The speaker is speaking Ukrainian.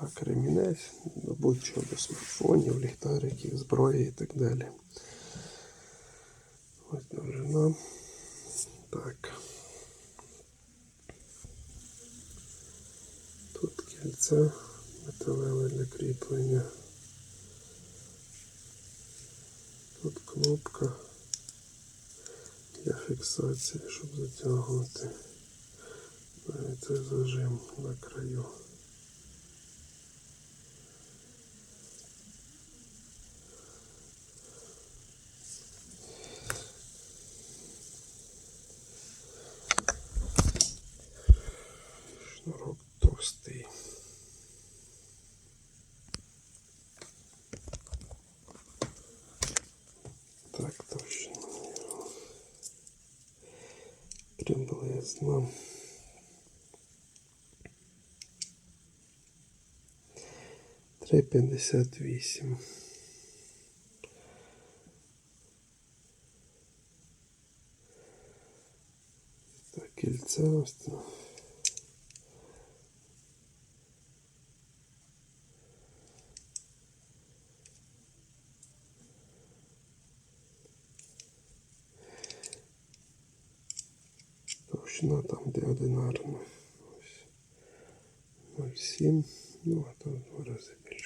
Так, ремінець, до будь-чого до смартфонів, ліхтариків, зброї і так далі. Ось довжина. Так. Тут кільце металеве для кріплення. Тут кнопка для фіксації, щоб затягувати. Навіть цей зажим на краю. Шнурок товстий. Так точно. Приблизно. Три п'ятдесят вісім. Так, кільце ось. це. Товщина там, де одинарна. Ось 0,7. Ну, а то в два рази більше.